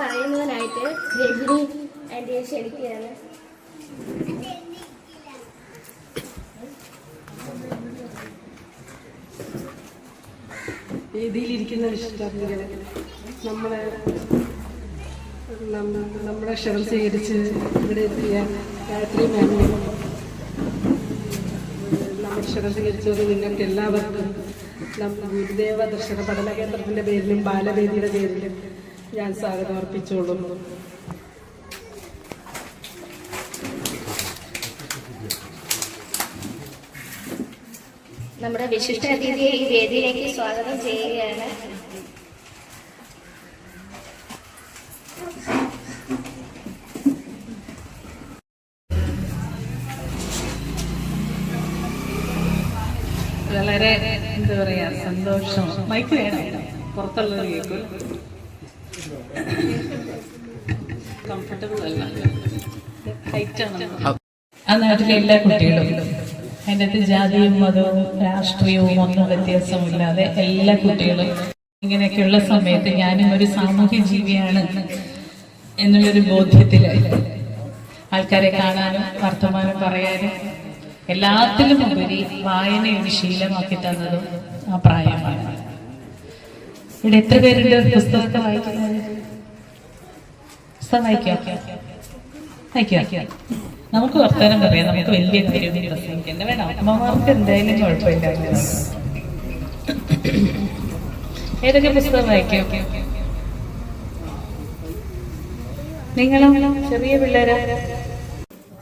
പറയുന്നതിനായിട്ട് രജനി ആന്റിയെ ക്ഷണിക്കുകയാണ് വേദിയിലിരിക്കുന്ന വിശിഷ്ടാതിഥികളെ നമ്മളെ നമ്മ- നമ്മുടെ ക്ഷണം സ്വീകരിച്ച് ഇവിടെ എത്തിയ ഗായത്രി മാമിനും നമ്മുടെ ക്ഷണം സ്വീകരിച്ചത് നിങ്ങൾക്ക് എല്ലാവർക്കും നമ്മുടെ ഗുരുദേവ ദർശന പഠന കേന്ദ്രത്തിന്റെ പേരിലും ബാലവേദിയുടെ പേരിലും ഞാൻ സ്വാഗതം അർപ്പിച്ചോളുന്നു നമ്മുടെ വിശിഷ്ട അതിഥിയെ ഈ വേദിയിലേക്ക് സ്വാഗതം ചെയ്യുകയാണ്. വളരെ എന്താ പറയാ സന്തോഷം. മൈക്ക് വേണം. പുറത്തുള്ളത് കേൾക്കും കംഫർട്ടബിൾ ആ നാട്ടിലെ എല്ലാ കുട്ടികളും അതിന്റെ അകത്ത് ജാതിയും മതവും രാഷ്ട്രീയവും ഒന്നും വ്യത്യാസമില്ലാതെ എല്ലാ കുട്ടികളും ഇങ്ങനെയൊക്കെയുള്ള സമയത്ത് ഞാനും ഒരു സാമൂഹ്യ ജീവിയാണ് എന്നുള്ളൊരു ബോധ്യത്തിൽ ആൾക്കാരെ കാണാനും വർത്തമാനം പറയാനും എല്ലാത്തിലും ഉപരി വായനയും ശീലമാക്കി തന്നതും ആ പ്രായമാണ്. ഇവിടെ എത്ര പേരുണ്ട്? പുസ്തകത്തെ വായിക്കുന്നത്? പുസ്തകം വായിക്കാം? വായിക്കാം? നമുക്ക് വർത്തമാനം പറയാം. നമുക്ക് വലിയ കാര്യം പ്രസംഗിക്കണ്ട വേണം? അമ്മമാർക്ക് എന്തായാലും കുഴപ്പമില്ല. ഏതൊക്കെ പുസ്തകം വായിക്കാം? നിങ്ങളും ചെറിയ പിള്ളേരോ?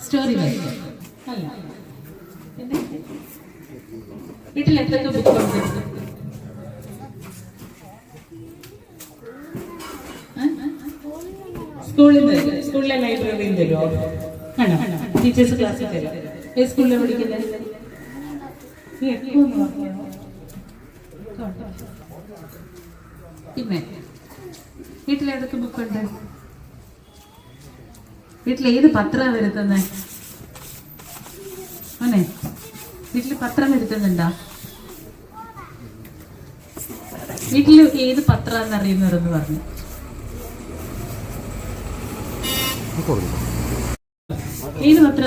സ്റ്റോറി വായിക്കാം. അല്ല. വീട്ടിൽ എന്തൊക്കെ ബുക്കുണ്ട് സ്കൂളിൽ നിന്ന് സ്കൂളിലെ ലൈബ്രറിയിൽ തരുമോ ടീച്ചേഴ്സ് ക്ലാസ്സിൽ തരാം ഏത് സ്കൂളിലാണ്? പിന്നെ? വീട്ടിൽ ഏതൊക്കെ ബുക്കുണ്ട്? വീട്ടിൽ ഏത് പത്രമാണ് വരുത്തുന്നത് അനെ വീട്ടിൽ പത്രം വരുത്തുന്നുണ്ടോ? വീട്ടിൽ ഏത് പത്രമാണെന്ന് അറിയുന്നവരെന്ന് പറഞ്ഞു. ഏത് പത്ര?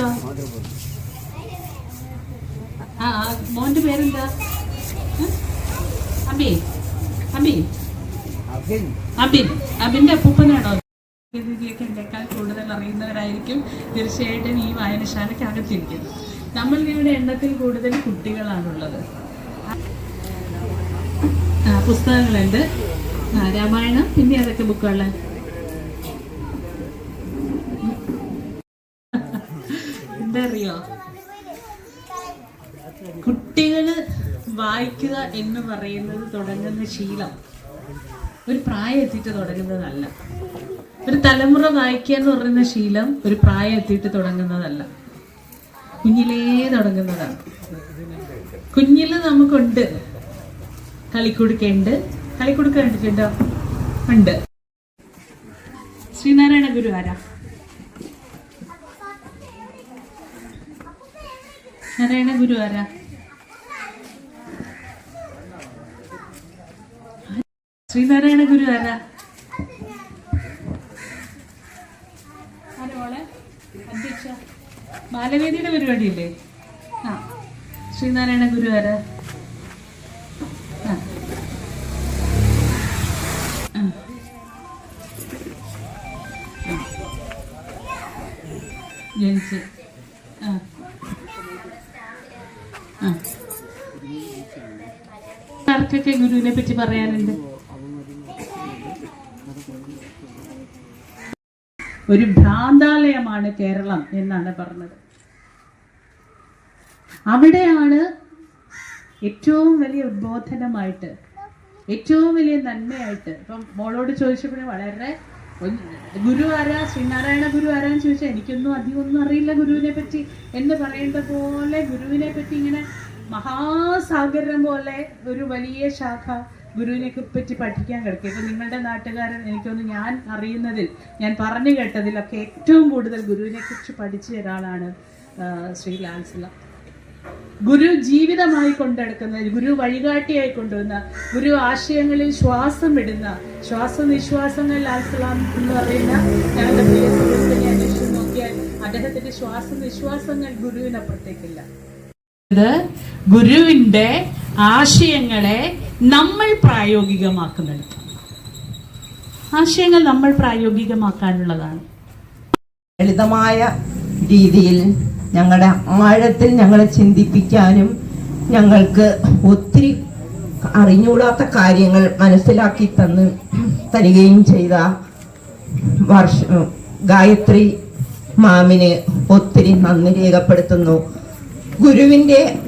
ആ മോന്റെ പേരെന്താ? അബി അബി. അബിൻ അബിന്റെ അപ്പൂപ്പനാണോ? രീതിയൊക്കെ എന്നെക്കാൾ കൂടുതൽ അറിയുന്നവരായിരിക്കും. തീർച്ചയായിട്ടും ഈ വായനശാലയ്ക്ക് അകത്തിരിക്കുന്നത് ഇവിടെ എണ്ണത്തിൽ കൂടുതൽ കുട്ടികളാണുള്ളത്. പുസ്തകങ്ങളുണ്ട്. രാമായണം പിന്നെ അതൊക്കെ ബുക്കുള്ള എന്താ അറിയോ? കുട്ടികൾ വായിക്കുക എന്ന് പറയുന്നത് തുടങ്ങുന്ന ശീലം ഒരു പ്രായം എത്തിയിട്ട് തുടങ്ങുന്നതല്ല. ഒരു തലമുറ വായിക്കുക എന്ന് പറയുന്ന ശീലം ഒരു പ്രായം എത്തിയിട്ട് തുടങ്ങുന്നതല്ല. കുഞ്ഞിലേ തുടങ്ങുന്നതാണ്. കുഞ്ഞിൽ നമുക്കുണ്ട്. കളിക്കുടുക്കുണ്ട് കളിക്കുടുക്ക കണ്ടിട്ടുണ്ടോ? ഉണ്ട്. ശ്രീനാരായണ ഗുരു ആരാ നാരായണ ഗുരു ആരാ ശ്രീനാരായണ ഗുരു ആരാ അധ്യക്ഷ. ബാലവേദിയുടെ പരിപാടിയില്ലേ? ആ ശ്രീനാരായണ ഗുരു ആരാ. ജനിച്ച്. ആർക്കൊക്കെ ഗുരുവിനെ പറ്റി പറയാനുണ്ട്. ഒരു ഭ്രാന്താലയമാണ് കേരളം എന്നാണ് പറഞ്ഞത്. അവിടെയാണ് ഏറ്റവും വലിയ ഉദ്ബോധനമായിട്ട് ഏറ്റവും വലിയ നന്മയായിട്ട് ഇപ്പം മോളോട് ചോദിച്ചപ്പോഴേ വളരെ ഗുരു ആരാ? ശ്രീനാരായണ ഗുരു ആരാന്ന് ചോദിച്ചാൽ എനിക്കൊന്നും അധികം ഒന്നും അറിയില്ല ഗുരുവിനെ പറ്റി എന്ന് പറയേണ്ട പോലെ ഗുരുവിനെ പറ്റി ഇങ്ങനെ മഹാസാഗരം പോലെ ഒരു വലിയ ശാഖ ഗുരുവിനെ പറ്റി പഠിക്കാൻ കിടക്കും ഇപ്പൊ നിങ്ങളുടെ നാട്ടുകാരൻ എനിക്കൊന്ന് ഞാൻ അറിയുന്നതിൽ ഞാൻ പറഞ്ഞു കേട്ടതിലൊക്കെ ഏറ്റവും കൂടുതൽ ഗുരുവിനെ കുറിച്ച് പഠിച്ച ഒരാളാണ് ശ്രീ ലാൽസില ഗുരു ജീവിതമായി കൊണ്ടെടുക്കുന്ന ഗുരു വഴികാട്ടിയായി കൊണ്ടുവന്ന ഗുരു ആശയങ്ങളിൽ ശ്വാസം ഇടുന്ന ശ്വാസനിശ്വാസങ്ങൾ ലാൽസലാം എന്ന് പറയുന്ന ഞങ്ങളുടെ പ്രിയ സുഹൃത്തിനെ അന്വേഷിച്ച് നോക്കിയാൽ അദ്ദേഹത്തിന്റെ ശ്വാസനിശ്വാസങ്ങൾ ഗുരുവിനപ്പുറത്തേക്കില്ല. ഇത് ഗുരുവിന്റെ ആശയങ്ങളെ നമ്മൾ പ്രായോഗികമാക്കുന്നിടത്ത് ആശയങ്ങൾ നമ്മൾ പ്രായോഗികമാക്കാനുള്ളതാണ്. ലളിതമായ രീതിയിൽ ഞങ്ങളുടെ ആഴത്തിൽ ഞങ്ങളെ ചിന്തിപ്പിക്കാനും ഞങ്ങൾക്ക് ഒത്തിരി അറിഞ്ഞുകൂടാത്ത കാര്യങ്ങൾ മനസ്സിലാക്കി തന്ന് തരികയും ചെയ്ത വർഷ ഗായത്രി മാമിന് ഒത്തിരി നന്ദി രേഖപ്പെടുത്തുന്നു. ഗുരുവിന്റെ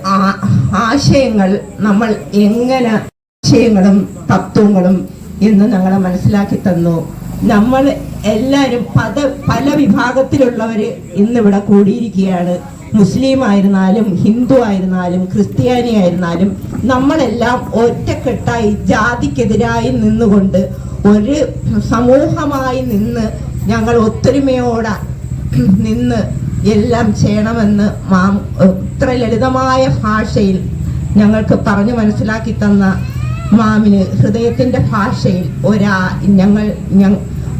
ആശയങ്ങൾ നമ്മൾ എങ്ങനെ ആശയങ്ങളും തത്വങ്ങളും എന്ന് ഞങ്ങളെ മനസ്സിലാക്കി തന്നു. നമ്മൾ എല്ലാവരും പല പല വിഭാഗത്തിലുള്ളവർ ഇന്നിവിടെ കൂടിയിരിക്കുകയാണ്. മുസ്ലിം ആയിരുന്നാലും ഹിന്ദു ആയിരുന്നാലും ക്രിസ്ത്യാനി ആയിരുന്നാലും നമ്മളെല്ലാം ഒറ്റക്കെട്ടായി ജാതിക്കെതിരായി നിന്നുകൊണ്ട് ഒരു സമൂഹമായി നിന്ന് ഞങ്ങൾ ഒത്തൊരുമയോടെ നിന്ന് എല്ലാം ചെയ്യണമെന്ന് മാം ഇത്ര ലളിതമായ ഭാഷയിൽ ഞങ്ങൾക്ക് പറഞ്ഞു മനസ്സിലാക്കി തന്ന മാമിന് ഹൃദയത്തിന്റെ ഭാഷയിൽ ഒരാ ഞങ്ങൾ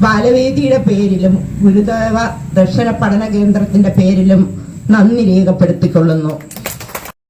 ബാലവേദിയുടെ പേരിലും ഗുരുദേവ ദർശന പഠന കേന്ദ്രത്തിന്റെ പേരിലും നന്ദി രേഖപ്പെടുത്തിക്കൊള്ളുന്നു.